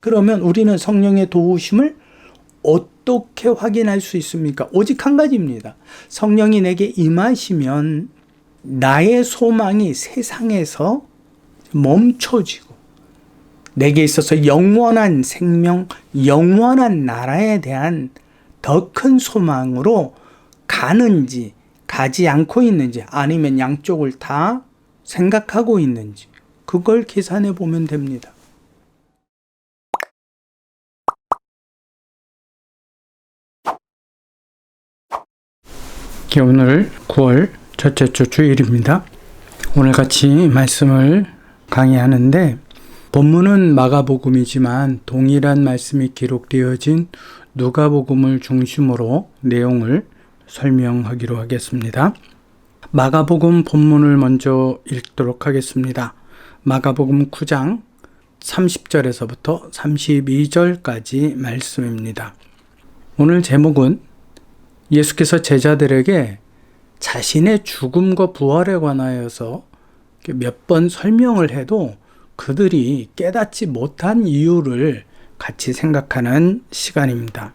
그러면 우리는 성령의 도우심을 어떻게 확인할 수 있습니까? 오직 한 가지입니다. 성령이 내게 임하시면 나의 소망이 세상에서 멈춰지고 내게 있어서 영원한 생명, 영원한 나라에 대한 더 큰 소망으로 가는지, 가지 않고 있는지, 아니면 양쪽을 다 생각하고 있는지, 그걸 계산해 보면 됩니다. 오늘 9월 첫째 주 주일입니다. 오늘 같이 말씀을 강의하는데 본문은 마가복음이지만 동일한 말씀이 기록되어진 누가복음을 중심으로 내용을 설명하기로 하겠습니다. 마가복음 본문을 먼저 읽도록 하겠습니다. 마가복음 9장 30절에서부터 32절까지 말씀입니다. 오늘 제목은 예수께서 제자들에게 자신의 죽음과 부활에 관하여서 몇 번 설명을 해도 그들이 깨닫지 못한 이유를 같이 생각하는 시간입니다.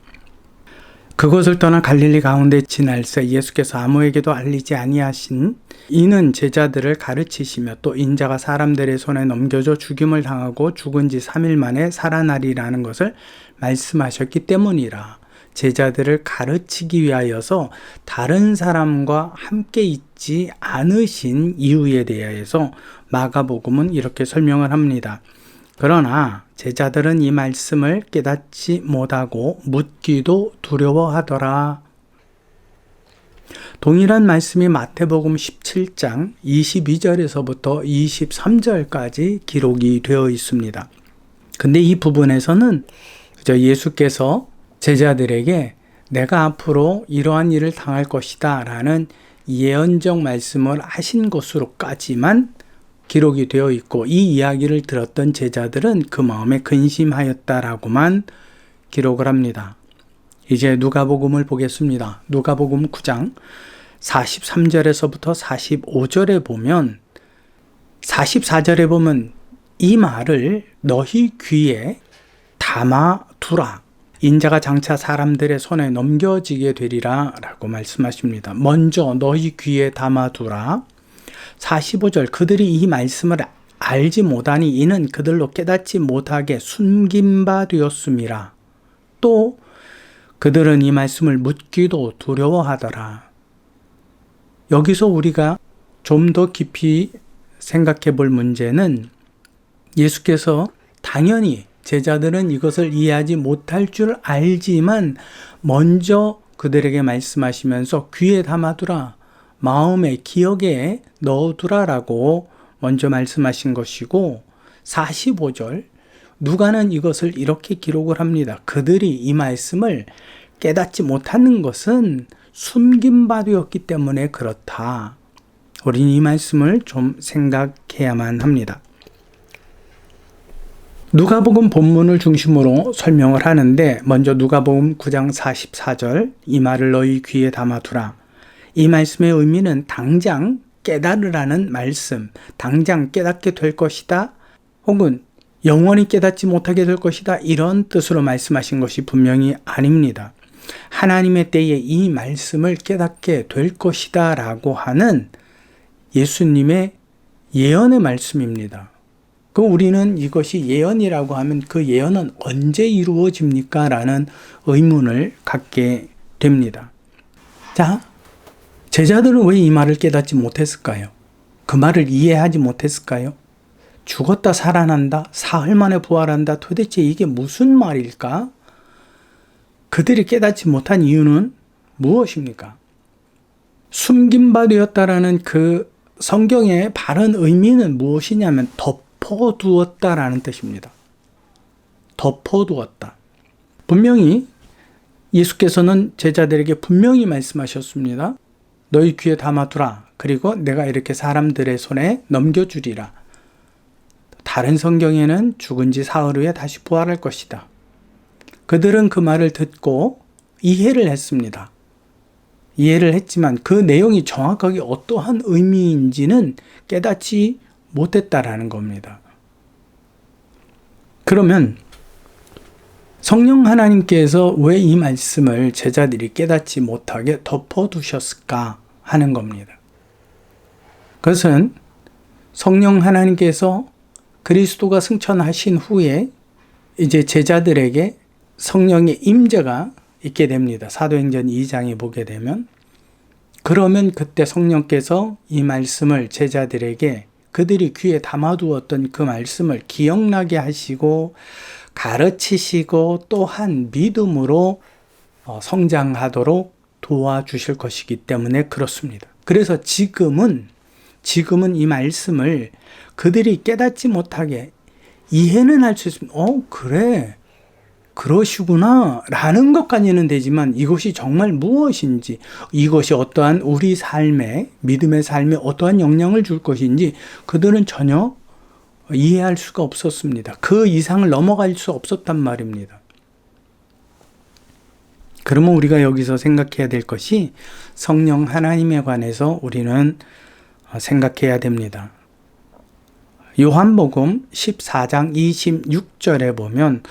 그것을 떠나 갈릴리 가운데 지날 새 예수께서 아무에게도 알리지 아니하신 이는 제자들을 가르치시며 또 인자가 사람들의 손에 넘겨져 죽임을 당하고 죽은 지 3일 만에 살아나리라는 것을 말씀하셨기 때문이라. 제자들을 가르치기 위하여서 다른 사람과 함께 있지 않으신 이유에 대하여서 마가복음은 이렇게 설명을 합니다. 그러나 제자들은 이 말씀을 깨닫지 못하고 묻기도 두려워하더라. 동일한 말씀이 마태복음 17장 22절에서부터 23절까지 기록이 되어 있습니다. 근데 이 부분에서는 예수께서 제자들에게 내가 앞으로 이러한 일을 당할 것이다 라는 예언적 말씀을 하신 것으로까지만 기록이 되어 있고 이 이야기를 들었던 제자들은 그 마음에 근심하였다라고만 기록을 합니다. 이제 누가복음을 보겠습니다. 누가복음 9장 43절에서부터 45절에 보면 44절에 보면 이 말을 너희 귀에 담아 두라. 인자가 장차 사람들의 손에 넘겨지게 되리라 라고 말씀하십니다. 먼저 너희 귀에 담아두라. 45절 그들이 이 말씀을 알지 못하니 이는 그들로 깨닫지 못하게 숨긴 바 되었음이라. 또 그들은 이 말씀을 묻기도 두려워하더라. 여기서 우리가 좀 더 깊이 생각해 볼 문제는 예수께서 당연히 제자들은 이것을 이해하지 못할 줄 알지만 먼저 그들에게 말씀하시면서 귀에 담아두라. 마음의 기억에 넣어두라라고 먼저 말씀하신 것이고 45절 누가는 이것을 이렇게 기록을 합니다. 그들이 이 말씀을 깨닫지 못하는 것은 숨긴 바 되었기 때문에 그렇다. 우리는 이 말씀을 좀 생각해야만 합니다. 누가복음 본문을 중심으로 설명을 하는데 먼저 누가복음 9장 44절 이 말을 너희 귀에 담아두라. 이 말씀의 의미는 당장 깨달으라는 말씀, 당장 깨닫게 될 것이다. 혹은 영원히 깨닫지 못하게 될 것이다. 이런 뜻으로 말씀하신 것이 분명히 아닙니다. 하나님의 때에 이 말씀을 깨닫게 될 것이다. 라고 하는 예수님의 예언의 말씀입니다. 그럼 우리는 이것이 예언이라고 하면 그 예언은 언제 이루어집니까? 라는 의문을 갖게 됩니다. 자, 제자들은 왜 이 말을 깨닫지 못했을까요? 그 말을 이해하지 못했을까요? 죽었다 살아난다, 사흘 만에 부활한다, 도대체 이게 무슨 말일까? 그들이 깨닫지 못한 이유는 무엇입니까? 숨긴 바 되었다라는 그 성경의 바른 의미는 무엇이냐면 덮 덮어두었다라는 뜻입니다. 덮어두었다. 분명히 예수께서는 제자들에게 분명히 말씀하셨습니다. 너희 귀에 담아두라. 그리고 내가 이렇게 사람들의 손에 넘겨주리라. 다른 성경에는 죽은 지 사흘 후에 다시 부활할 것이다. 그들은 그 말을 듣고 이해를 했습니다. 이해를 했지만 그 내용이 정확하게 어떠한 의미인지는 깨닫지 못했다라는 겁니다. 그러면 성령 하나님께서 왜 이 말씀을 제자들이 깨닫지 못하게 덮어두셨을까 하는 겁니다. 그것은 성령 하나님께서 그리스도가 승천하신 후에 이제 제자들에게 성령의 임재가 있게 됩니다. 사도행전 2장에 보게 되면 그러면 그때 성령께서 이 말씀을 제자들에게 그들이 귀에 담아두었던 그 말씀을 기억나게 하시고 가르치시고 또한 믿음으로 어, 성장하도록 도와주실 것이기 때문에 그렇습니다. 그래서 지금은 지금은 이 말씀을 그들이 깨닫지 못하게 이해는 할 수 있습니다. 어, 그래. 그러시구나. 라는 것까지는 되지만 이것이 정말 무엇인지, 이것이 어떠한 우리 삶에, 믿음의 삶에 어떠한 영향을 줄 것인지 그들은 전혀 이해할 수가 없었습니다. 그 이상을 넘어갈 수 없었단 말입니다. 그러면 우리가 여기서 생각해야 될 것이 성령 하나님에 관해서 우리는 생각해야 됩니다. 요한복음 14장 26절에 보면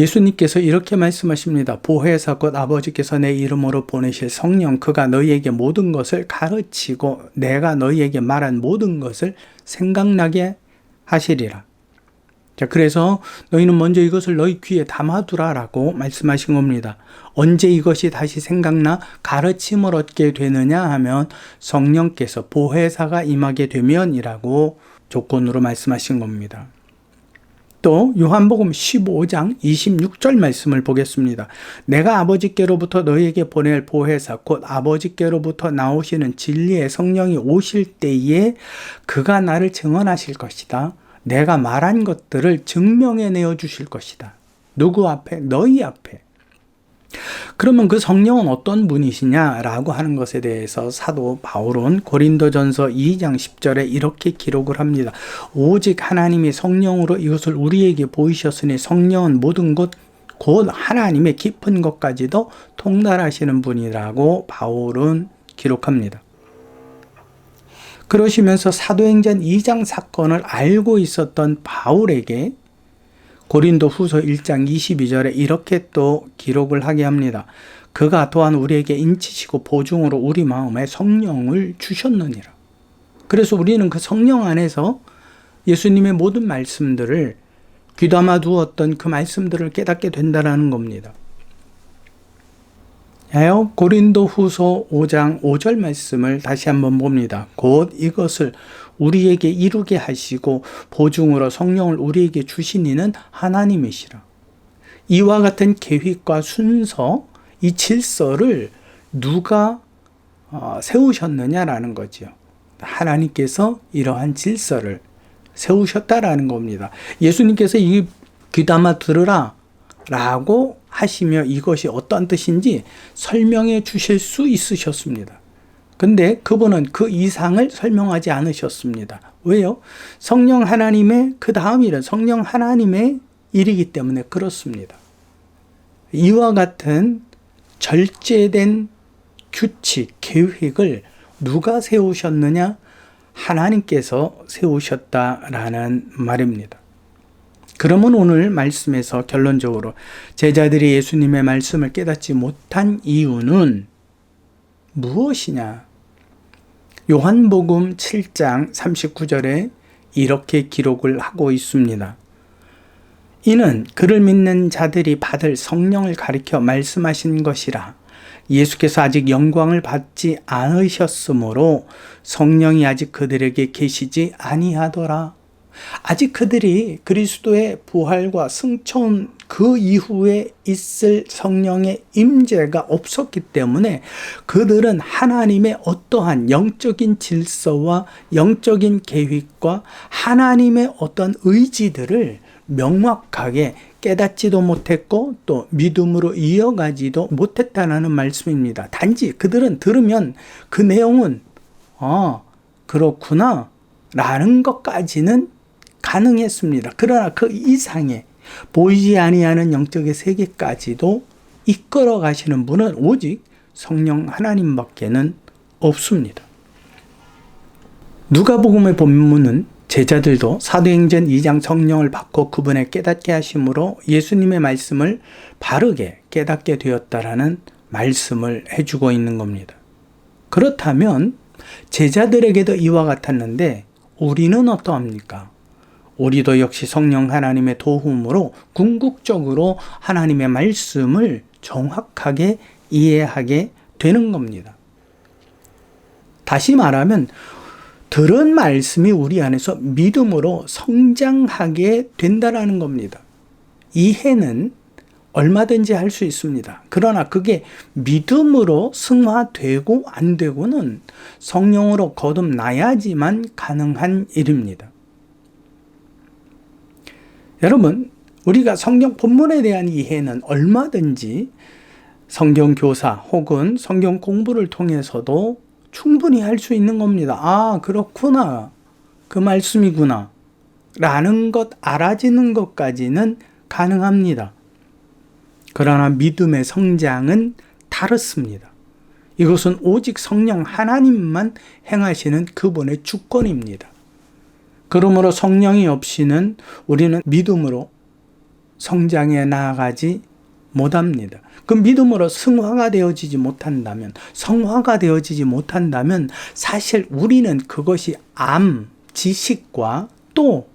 예수님께서 이렇게 말씀하십니다. 보혜사 곧 아버지께서 내 이름으로 보내실 성령 그가 너희에게 모든 것을 가르치고 내가 너희에게 말한 모든 것을 생각나게 하시리라. 자, 그래서 너희는 먼저 이것을 너희 귀에 담아두라라고 말씀하신 겁니다. 언제 이것이 다시 생각나 가르침을 얻게 되느냐 하면 성령께서 보혜사가 임하게 되면이라고 조건으로 말씀하신 겁니다. 또 요한복음 15장 26절 말씀을 보겠습니다. 내가 아버지께로부터 너희에게 보낼 보혜사 곧 아버지께로부터 나오시는 진리의 성령이 오실 때에 그가 나를 증언하실 것이다. 내가 말한 것들을 증명해 내어 주실 것이다. 누구 앞에? 너희 앞에. 그러면 그 성령은 어떤 분이시냐라고 하는 것에 대해서 사도 바울은 고린도전서 2장 10절에 이렇게 기록을 합니다. 오직 하나님이 성령으로 이것을 우리에게 보이셨으니 성령은 모든 것 곧 하나님의 깊은 것까지도 통달하시는 분이라고 바울은 기록합니다. 그러시면서 사도행전 2장 사건을 알고 있었던 바울에게 고린도 후서 1장 22절에 이렇게 또 기록을 하게 합니다. 그가 또한 우리에게 인치시고 보증으로 우리 마음에 성령을 주셨느니라. 그래서 우리는 그 성령 안에서 예수님의 모든 말씀들을 귀담아 두었던 그 말씀들을 깨닫게 된다라는 겁니다. 야요 고린도 후서 5장 5절 말씀을 다시 한번 봅니다. 곧 이것을 우리에게 이루게 하시고 보증으로 성령을 우리에게 주신 이는 하나님이시라. 이와 같은 계획과 순서, 이 질서를 누가 어, 세우셨느냐라는 거죠. 하나님께서 이러한 질서를 세우셨다라는 겁니다. 예수님께서 이 귀담아 들으라 라고 하시며 이것이 어떤 뜻인지 설명해 주실 수 있으셨습니다. 근데 그분은 그 이상을 설명하지 않으셨습니다. 왜요? 성령 하나님의 그 다음 일은 성령 하나님의 일이기 때문에 그렇습니다. 이와 같은 절제된 규칙, 계획을 누가 세우셨느냐? 하나님께서 세우셨다라는 말입니다. 그러면 오늘 말씀에서 결론적으로 제자들이 예수님의 말씀을 깨닫지 못한 이유는 무엇이냐? 요한복음 7장 39절에 이렇게 기록을 하고 있습니다. 이는 그를 믿는 자들이 받을 성령을 가리켜 말씀하신 것이라. 예수께서 아직 영광을 받지 않으셨으므로 성령이 아직 그들에게 계시지 아니하더라. 아직 그들이 그리스도의 부활과 승천 그 이후에 있을 성령의 임재가 없었기 때문에 그들은 하나님의 어떠한 영적인 질서와 영적인 계획과 하나님의 어떤 의지들을 명확하게 깨닫지도 못했고 또 믿음으로 이어가지도 못했다는 말씀입니다. 단지 그들은 들으면 그 내용은 아 그렇구나 라는 것까지는 가능했습니다. 그러나 그 이상의 보이지 아니하는 영적의 세계까지도 이끌어 가시는 분은 오직 성령 하나님밖에는 없습니다. 누가복음의 본문은 제자들도 사도행전 2장 성령을 받고 그분의 깨닫게 하심으로 예수님의 말씀을 바르게 깨닫게 되었다라는 말씀을 해주고 있는 겁니다. 그렇다면 제자들에게도 이와 같았는데 우리는 어떠합니까? 우리도 역시 성령 하나님의 도움으로 궁극적으로 하나님의 말씀을 정확하게 이해하게 되는 겁니다. 다시 말하면 들은 말씀이 우리 안에서 믿음으로 성장하게 된다라는 겁니다. 이해는 얼마든지 할 수 있습니다. 그러나 그게 믿음으로 승화되고 안 되고는 성령으로 거듭나야지만 가능한 일입니다. 여러분, 우리가 성경 본문에 대한 이해는 얼마든지 성경 교사 혹은 성경 공부를 통해서도 충분히 할 수 있는 겁니다. 아, 그렇구나. 그 말씀이구나. 라는 것, 알아지는 것까지는 가능합니다. 그러나 믿음의 성장은 다릅니다. 이것은 오직 성령 하나님만 행하시는 그분의 주권입니다. 그러므로 성령이 없이는 우리는 믿음으로 성장해 나아가지 못합니다. 그 믿음으로 승화가 되어지지 못한다면, 성화가 되어지지 못한다면, 사실 우리는 그것이 암, 지식과 또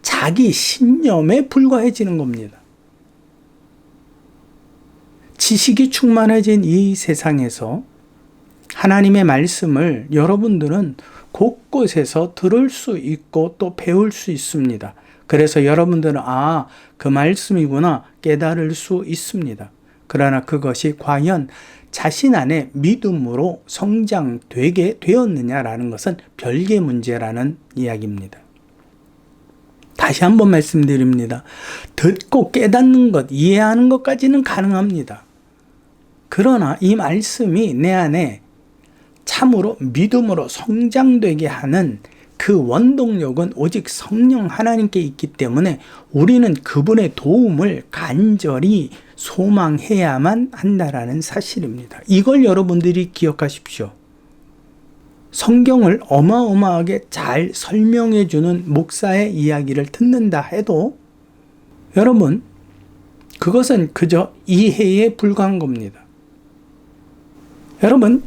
자기 신념에 불과해지는 겁니다. 지식이 충만해진 이 세상에서 하나님의 말씀을 여러분들은 곳곳에서 들을 수 있고 또 배울 수 있습니다. 그래서 여러분들은 아, 그 말씀이구나 깨달을 수 있습니다. 그러나 그것이 과연 자신 안에 믿음으로 성장되게 되었느냐라는 것은 별개 문제라는 이야기입니다. 다시 한번 말씀드립니다. 듣고 깨닫는 것, 이해하는 것까지는 가능합니다. 그러나 이 말씀이 내 안에 참으로 믿음으로 성장되게 하는 그 원동력은 오직 성령 하나님께 있기 때문에 우리는 그분의 도움을 간절히 소망해야만 한다라는 사실입니다. 이걸 여러분들이 기억하십시오. 성경을 어마어마하게 잘 설명해 주는 목사의 이야기를 듣는다 해도 여러분, 그것은 그저 이해에 불과한 겁니다. 여러분,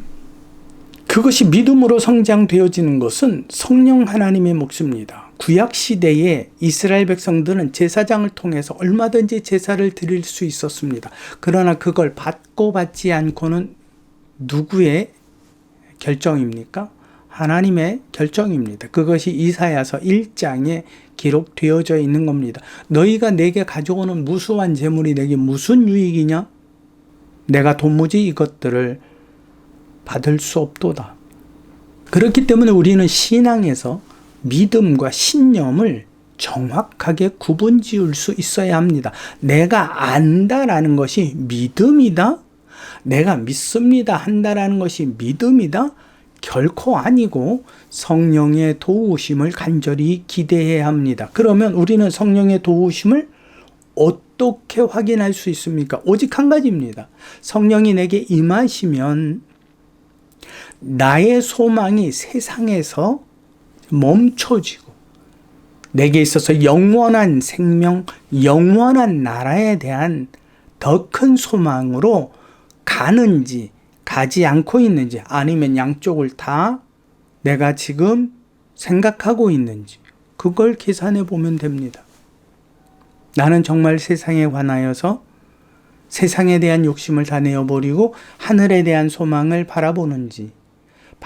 그것이 믿음으로 성장되어지는 것은 성령 하나님의 몫입니다. 구약 시대에 이스라엘 백성들은 제사장을 통해서 얼마든지 제사를 드릴 수 있었습니다. 그러나 그걸 받고 받지 않고는 누구의 결정입니까? 하나님의 결정입니다. 그것이 이사야서 1장에 기록되어져 있는 겁니다. 너희가 내게 가져오는 무수한 재물이 내게 무슨 유익이냐? 내가 도무지 이것들을 받을 수 없도다. 그렇기 때문에 우리는 신앙에서 믿음과 신념을 정확하게 구분 지을 수 있어야 합니다. 내가 안다라는 것이 믿음이다? 내가 믿습니다 한다라는 것이 믿음이다? 결코 아니고 성령의 도우심을 간절히 기대해야 합니다. 그러면 우리는 성령의 도우심을 어떻게 확인할 수 있습니까? 오직 한 가지입니다. 성령이 내게 임하시면 나의 소망이 세상에서 멈춰지고 내게 있어서 영원한 생명, 영원한 나라에 대한 더 큰 소망으로 가는지 가지 않고 있는지 아니면 양쪽을 다 내가 지금 생각하고 있는지 그걸 계산해 보면 됩니다. 나는 정말 세상에 관하여서 세상에 대한 욕심을 다 내어버리고 하늘에 대한 소망을 바라보는지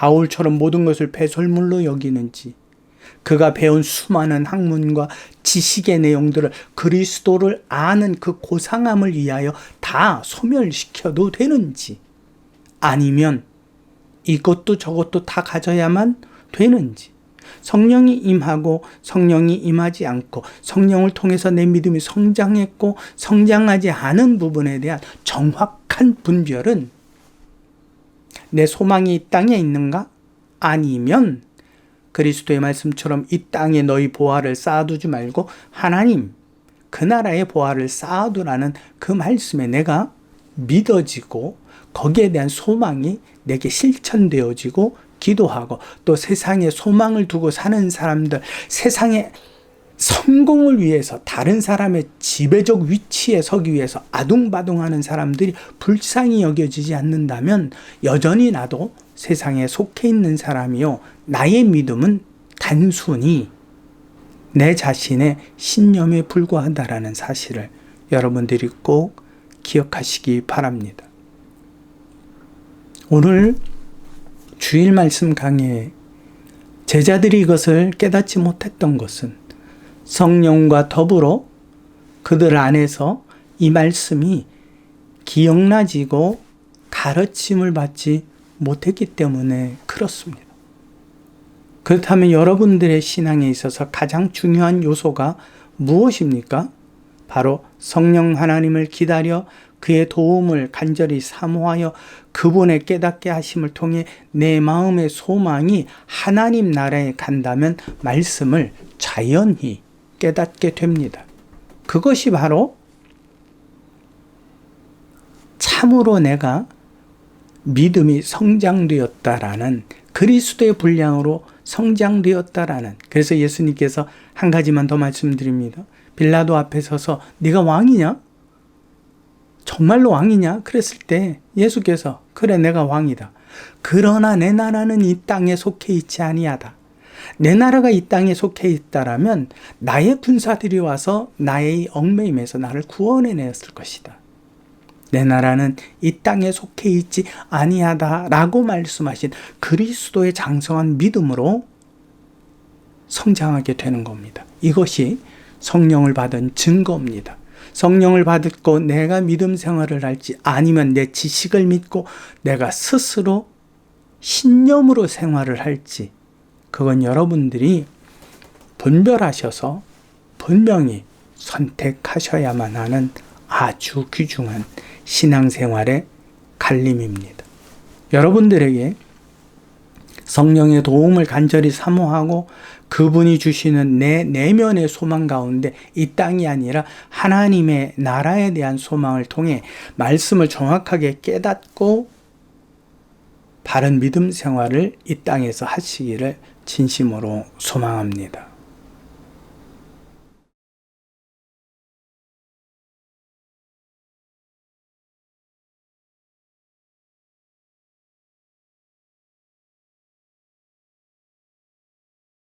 바울처럼 모든 것을 배설물로 여기는지 그가 배운 수많은 학문과 지식의 내용들을 그리스도를 아는 그 고상함을 위하여 다 소멸시켜도 되는지 아니면 이것도 저것도 다 가져야만 되는지 성령이 임하고 성령이 임하지 않고 성령을 통해서 내 믿음이 성장했고 성장하지 않은 부분에 대한 정확한 분별은 내 소망이 이 땅에 있는가? 아니면 그리스도의 말씀처럼 이 땅에 너희 보화를 쌓아두지 말고 하나님 그 나라의 보화를 쌓아두라는 그 말씀에 내가 믿어지고 거기에 대한 소망이 내게 실천되어지고 기도하고 또 세상에 소망을 두고 사는 사람들, 세상에 성공을 위해서 다른 사람의 지배적 위치에 서기 위해서 아둥바둥하는 사람들이 불쌍히 여겨지지 않는다면 여전히 나도 세상에 속해 있는 사람이요. 나의 믿음은 단순히 내 자신의 신념에 불과하다라는 사실을 여러분들이 꼭 기억하시기 바랍니다. 오늘 주일 말씀 강의에 제자들이 이것을 깨닫지 못했던 것은 성령과 더불어 그들 안에서 이 말씀이 기억나지고 가르침을 받지 못했기 때문에 그렇습니다. 그렇다면 여러분들의 신앙에 있어서 가장 중요한 요소가 무엇입니까? 바로 성령 하나님을 기다려 그의 도움을 간절히 사모하여 그분의 깨닫게 하심을 통해 내 마음의 소망이 하나님 나라에 간다면 말씀을 자연히 깨닫게 됩니다. 그것이 바로 참으로 내가 믿음이 성장되었다라는 그리스도의 분량으로 성장되었다라는 그래서 예수님께서 한 가지만 더 말씀드립니다. 빌라도 앞에 서서 네가 왕이냐? 정말로 왕이냐? 그랬을 때 예수께서 그래 내가 왕이다. 그러나 내 나라는 이 땅에 속해 있지 아니하다. 내 나라가 이 땅에 속해 있다라면 나의 군사들이 와서 나의 얽매임에서 나를 구원해 냈을 것이다. 내 나라는 이 땅에 속해 있지 아니하다라고 말씀하신 그리스도의 장성한 믿음으로 성장하게 되는 겁니다. 이것이 성령을 받은 증거입니다. 성령을 받고 내가 믿음 생활을 할지 아니면 내 지식을 믿고 내가 스스로 신념으로 생활을 할지 그건 여러분들이 분별하셔서 분명히 선택하셔야만 하는 아주 귀중한 신앙생활의 갈림입니다. 여러분들에게 성령의 도움을 간절히 사모하고 그분이 주시는 내 내면의 소망 가운데 이 땅이 아니라 하나님의 나라에 대한 소망을 통해 말씀을 정확하게 깨닫고 바른 믿음 생활을 이 땅에서 하시기를 진심으로 소망합니다.